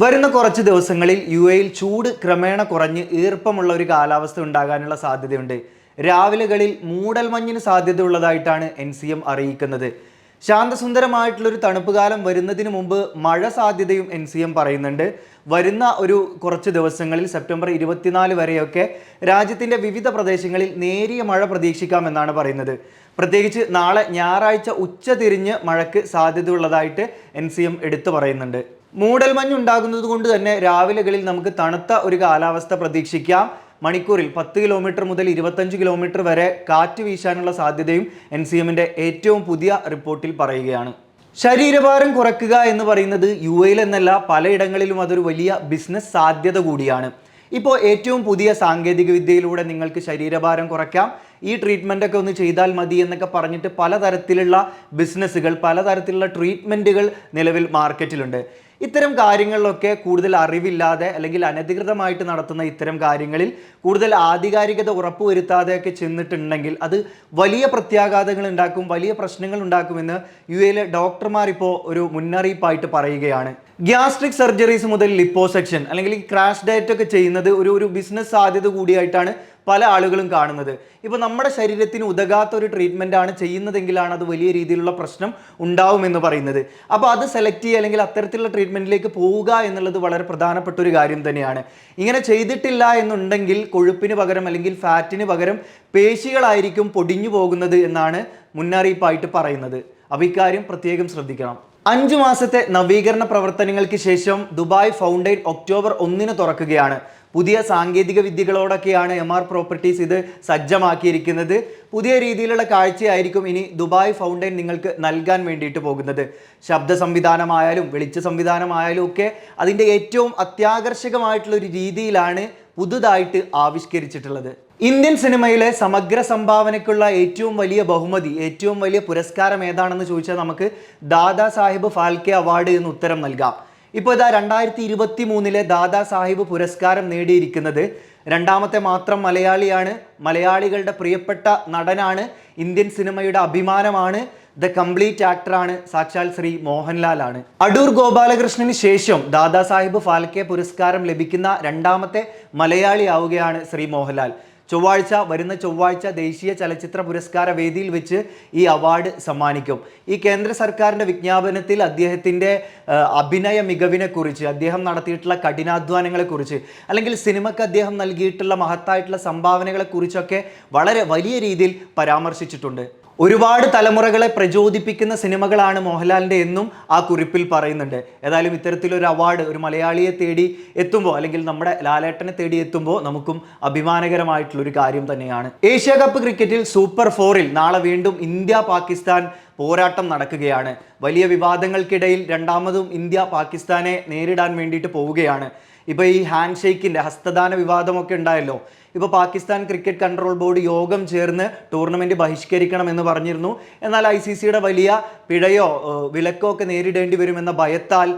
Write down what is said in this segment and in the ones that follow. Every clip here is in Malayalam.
വരുന്ന കുറച്ച് ദിവസങ്ങളിൽ യു എയിൽ ചൂട് ക്രമേണ കുറഞ്ഞ് ഈർപ്പമുള്ള ഒരു കാലാവസ്ഥ ഉണ്ടാകാനുള്ള സാധ്യതയുണ്ട്. രാവിലെകളിൽ മൂടൽമഞ്ഞിന് സാധ്യതയുള്ളതായിട്ടാണ് എൻ സി എം അറിയിക്കുന്നത്. ശാന്തസുന്ദരമായിട്ടുള്ളൊരു തണുപ്പ് കാലം വരുന്നതിന് മുമ്പ് മഴ സാധ്യതയും എൻ സി എം പറയുന്നുണ്ട്. വരുന്ന ഒരു കുറച്ച് ദിവസങ്ങളിൽ സെപ്റ്റംബർ ഇരുപത്തിനാല് വരെയൊക്കെ രാജ്യത്തിന്റെ വിവിധ പ്രദേശങ്ങളിൽ നേരിയ മഴ പ്രതീക്ഷിക്കാമെന്നാണ് പറയുന്നത്. പ്രത്യേകിച്ച് നാളെ ഞായറാഴ്ച ഉച്ച തിരിഞ്ഞ് മഴയ്ക്ക് സാധ്യതയുള്ളതായിട്ട് എൻ സി എം എടുത്തു പറയുന്നുണ്ട്. മൂടൽമഞ്ഞ് ഉണ്ടാകുന്നത് കൊണ്ട് തന്നെ രാവിലെകളിൽ നമുക്ക് തണുത്ത ഒരു കാലാവസ്ഥ പ്രതീക്ഷിക്കാം. മണിക്കൂറിൽ പത്ത് കിലോമീറ്റർ മുതൽ ഇരുപത്തഞ്ച് കിലോമീറ്റർ വരെ കാറ്റ് വീശാനുള്ള സാധ്യതയും എൻ സി എമ്മിന്റെ ഏറ്റവും പുതിയ റിപ്പോർട്ടിൽ പറയുകയാണ്. ശരീരഭാരം കുറയ്ക്കുക എന്ന് പറയുന്നത് യു എയിൽ എന്നല്ല പലയിടങ്ങളിലും അതൊരു വലിയ ബിസിനസ് സാധ്യത കൂടിയാണ്. ഇപ്പോൾ ഏറ്റവും പുതിയ സാങ്കേതിക വിദ്യയിലൂടെ നിങ്ങൾക്ക് ശരീരഭാരം കുറയ്ക്കാം. ഈ ട്രീറ്റ്മെന്റ് ഒക്കെ ഒന്ന് ചെയ്താൽ മതി എന്നൊക്കെ പറഞ്ഞിട്ട് പലതരത്തിലുള്ള ബിസിനസ്സുകൾ പലതരത്തിലുള്ള ട്രീറ്റ്മെന്റുകൾ നിലവിൽ മാർക്കറ്റിലുണ്ട് ഇത്തരം കാര്യങ്ങളിലൊക്കെ കൂടുതൽ അറിവില്ലാതെ അല്ലെങ്കിൽ അനധികൃതമായിട്ട് നടത്തുന്ന ഇത്തരം കാര്യങ്ങളിൽ കൂടുതൽ ആധികാരികത ഉറപ്പുവരുത്താതെയൊക്കെ ചെന്നിട്ടുണ്ടെങ്കിൽ അത് വലിയ പ്രത്യാഘാതങ്ങൾ ഉണ്ടാക്കും വലിയ പ്രശ്നങ്ങൾ ഉണ്ടാക്കുമെന്ന് യു എയിലെ ഡോക്ടർമാർ ഇപ്പോൾ ഒരു മുന്നറിയിപ്പായിട്ട് പറയുകയാണ്. ഗ്യാസ്ട്രിക് സർജറീസ് മുതൽ ലിപ്പോസെക്ഷൻ അല്ലെങ്കിൽ ക്രാഷ് ഡയറ്റ് ഒക്കെ ചെയ്യുന്നത് ഒരു ഒരു ബിസിനസ് സാധ്യത കൂടിയായിട്ടാണ് പല ആളുകളും കാണുന്നത്. ഇപ്പോൾ നമ്മുടെ ശരീരത്തിന് ഉതകാത്ത ഒരു ട്രീറ്റ്മെന്റ് ആണ് ചെയ്യുന്നതെങ്കിലാണ് അത് വലിയ രീതിയിലുള്ള പ്രശ്നം ഉണ്ടാവുമെന്ന് പറയുന്നത്. അപ്പോൾ അത് സെലക്ട് ചെയ്യുക അല്ലെങ്കിൽ അത്തരത്തിലുള്ള ട്രീറ്റ്മെന്റിലേക്ക് പോവുക എന്നുള്ളത് വളരെ പ്രധാനപ്പെട്ട ഒരു കാര്യം തന്നെയാണ്. ഇങ്ങനെ ചെയ്തിട്ടില്ല എന്നുണ്ടെങ്കിൽ കൊഴുപ്പിന് പകരം അല്ലെങ്കിൽ ഫാറ്റിന് പകരം പേശികളായിരിക്കും പൊടിഞ്ഞു പോകുന്നത് എന്നാണ് മുന്നറിയിപ്പായിട്ട് പറയുന്നത്. അപ്പോൾ ഇക്കാര്യം പ്രത്യേകം ശ്രദ്ധിക്കണം. അഞ്ചു മാസത്തെ നവീകരണ പ്രവർത്തനങ്ങൾക്ക് ശേഷം ദുബായ് ഫൗണ്ടൈൻ ഒക്ടോബർ ഒന്നിന് തുറക്കുകയാണ്. പുതിയ സാങ്കേതിക വിദ്യകളോടൊക്കെയാണ് എം ആർ പ്രോപ്പർട്ടീസ് ഇത് സജ്ജമാക്കിയിരിക്കുന്നത്. പുതിയ രീതിയിലുള്ള കാഴ്ചയായിരിക്കും ഇനി ദുബായ് ഫൗണ്ടൈൻ നിങ്ങൾക്ക് നൽകാൻ വേണ്ടിയിട്ട് പോകുന്നത്. ശബ്ദ സംവിധാനമായാലും വെളിച്ച സംവിധാനമായാലും ഒക്കെ അതിന്റെ ഏറ്റവും അത്യാകർഷകമായിട്ടുള്ള ഒരു രീതിയിലാണ് പുതുതായിട്ട് ആവിഷ്കരിച്ചിട്ടുള്ളത്. ഇന്ത്യൻ സിനിമയിലെ സമഗ്ര സംഭാവനയ്ക്കുള്ള ഏറ്റവും വലിയ ബഹുമതി ഏറ്റവും വലിയ പുരസ്കാരം ഏതാണെന്ന് ചോദിച്ചാൽ നമുക്ക് ദാദാ സാഹിബ് ഫാൽക്കെ അവാർഡ് എന്ന് ഉത്തരം നൽകാം. ഇപ്പോൾ ഇതാ രണ്ടായിരത്തി ഇരുപത്തി മൂന്നിലെ ദാദാ സാഹിബ് പുരസ്കാരം നേടിയിരിക്കുന്നത് രണ്ടാമത്തെ മാത്രം മലയാളിയാണ്. മലയാളികളുടെ പ്രിയപ്പെട്ട നടനാണ്. ഇന്ത്യൻ സിനിമയുടെ അഭിമാനമാണ്. ദ കംപ്ലീറ്റ് ആക്ടറാണ് സാക്ഷാൽ ശ്രീ മോഹൻലാൽ ആണ്. അടൂർ ഗോപാലകൃഷ്ണന് ശേഷം ദാദാ സാഹിബ് ഫാൽക്കെ പുരസ്കാരം ലഭിക്കുന്ന രണ്ടാമത്തെ മലയാളിയാവുകയാണ് ശ്രീ മോഹൻലാൽ. ചൊവ്വാഴ്ച വരുന്ന ചൊവ്വാഴ്ച ദേശീയ ചലച്ചിത്ര പുരസ്കാര വേദിയിൽ വെച്ച് ഈ അവാർഡ് സമ്മാനിക്കും. ഈ കേന്ദ്ര സർക്കാരിന്റെ വിജ്ഞാപനത്തിൽ അദ്ദേഹത്തിന്റെ അഭിനയ മികവിനെക്കുറിച്ച് അദ്ദേഹം നടത്തിയിട്ടുള്ള കഠിനാധ്വാനങ്ങളെക്കുറിച്ച് അല്ലെങ്കിൽ സിനിമയ്ക്ക് അദ്ദേഹം നൽകിയിട്ടുള്ള മഹത്തായിട്ടുള്ള സംഭാവനകളെക്കുറിച്ചൊക്കെ വളരെ വലിയ രീതിയിൽ പരാമർശിച്ചിട്ടുണ്ട്. ഒരുപാട് തലമുറകളെ പ്രചോദിപ്പിക്കുന്ന സിനിമകളാണ് മോഹൻലാലിന്റെ എന്നും ആ കുറിപ്പിൽ പറയുന്നുണ്ട്. ഏതായാലും ഇത്തരത്തിലൊരു അവാർഡ് ഒരു മലയാളിയെ തേടി എത്തുമ്പോൾ അല്ലെങ്കിൽ നമ്മുടെ ലാലേട്ടനെ തേടി എത്തുമ്പോൾ നമുക്കും അഭിമാനകരമായിട്ടുള്ളൊരു കാര്യം തന്നെയാണ്. ഏഷ്യ കപ്പ് ക്രിക്കറ്റിൽ സൂപ്പർ ഫോറിൽ നാളെ വീണ്ടും ഇന്ത്യ പാകിസ്ഥാൻ പോരാട്ടം നടക്കുകയാണ്. വലിയ വിവാദങ്ങൾക്കിടയിൽ രണ്ടാമതും ഇന്ത്യ പാകിസ്ഥാനെ നേരിടാൻ വേണ്ടിയിട്ട് പോവുകയാണ്. ഇപ്പോൾ ഈ ഹാൻഡ് ഷേക്കിന്റെ ഹസ്തദാന വിവാദമൊക്കെ ഉണ്ടായല്ലോ. ഇപ്പോൾ പാകിസ്ഥാൻ ക്രിക്കറ്റ് കൺട്രോൾ ബോർഡ് യോഗം ചേർന്ന് ടൂർണമെന്റ് ബഹിഷ്കരിക്കണം എന്ന് പറഞ്ഞിരുന്നു. എന്നാൽ ഐ സി സിയുടെ വലിയ പിഴയോ വിലക്കോ ഒക്കെ നേരിടേണ്ടി വരുമെന്ന ഭയത്താൽ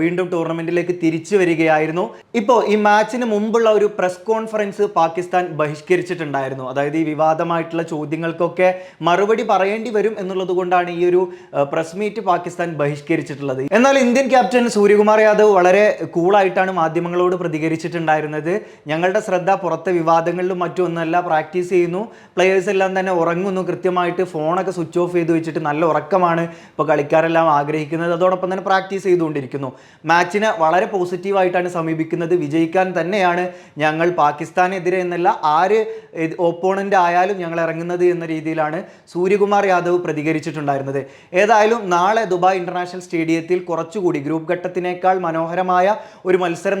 വീണ്ടും ടൂർണമെന്റിലേക്ക് തിരിച്ചു വരികയായിരുന്നു. ഇപ്പോൾ ഈ മാച്ചിന് മുമ്പുള്ള ഒരു പ്രസ് കോൺഫറൻസ് പാകിസ്ഥാൻ ബഹിഷ്കരിച്ചിട്ടുണ്ടായിരുന്നു. അതായത് ഈ വിവാദമായിട്ടുള്ള ചോദ്യങ്ങൾക്കൊക്കെ മറുപടി പറയേണ്ടി വരും എന്നുള്ളത് കൊണ്ടാണ് ഈ ഒരു പ്രസ് മീറ്റ് പാകിസ്ഥാൻ ബഹിഷ്കരിച്ചിട്ടുള്ളത്. എന്നാൽ ഇന്ത്യൻ ക്യാപ്റ്റൻ സൂര്യകുമാർ യാദവ് വളരെ കൂളായിട്ടാണ് മാധ്യമങ്ങളോട് പ്രതികരിച്ചിട്ടുണ്ടായിരുന്നത്. ഞങ്ങളുടെ ശ്രദ്ധ പുറത്തെ വിവാദങ്ങളിലും മറ്റൊന്നല്ല പ്രാക്ടീസ് ചെയ്യുന്നു. പ്ലെയേഴ്സ് എല്ലാം തന്നെ ഉറങ്ങുന്നു. കൃത്യമായിട്ട് ഫോണൊക്കെ സ്വിച്ച് ഓഫ് ചെയ്ത് വെച്ചിട്ട് നല്ല ഉറക്കമാണ് ഇപ്പോൾ കളിക്കാരെല്ലാം ആഗ്രഹിക്കുന്നത്. അതോടൊപ്പം തന്നെ പ്രാക്ടീസ് ചെയ്തുകൊണ്ടിരിക്കുന്നു. മാച്ചിനെ വളരെ പോസിറ്റീവായിട്ടാണ് സമീപിക്കുന്നത്. വിജയിക്കാൻ തന്നെയാണ് ഞങ്ങൾ പാകിസ്ഥാനെതിരെ എന്നല്ല ആര് ഓപ്പോണന്റ് ആയാലും ഞങ്ങൾ ഇറങ്ങുന്നത് എന്ന രീതിയിലാണ് സൂര്യകുമാർ യാദവ് പ്രതികരിച്ചിട്ടുണ്ടായിരുന്നത്. ഏതായാലും നാളെ ദുബായ് ഇന്റർനാഷണൽ സ്റ്റേഡിയത്തിൽ കുറച്ചുകൂടി ഗ്രൂപ്പ് ഘട്ടത്തിനേക്കാൾ മനോഹരമായ ഒരു മത്സരം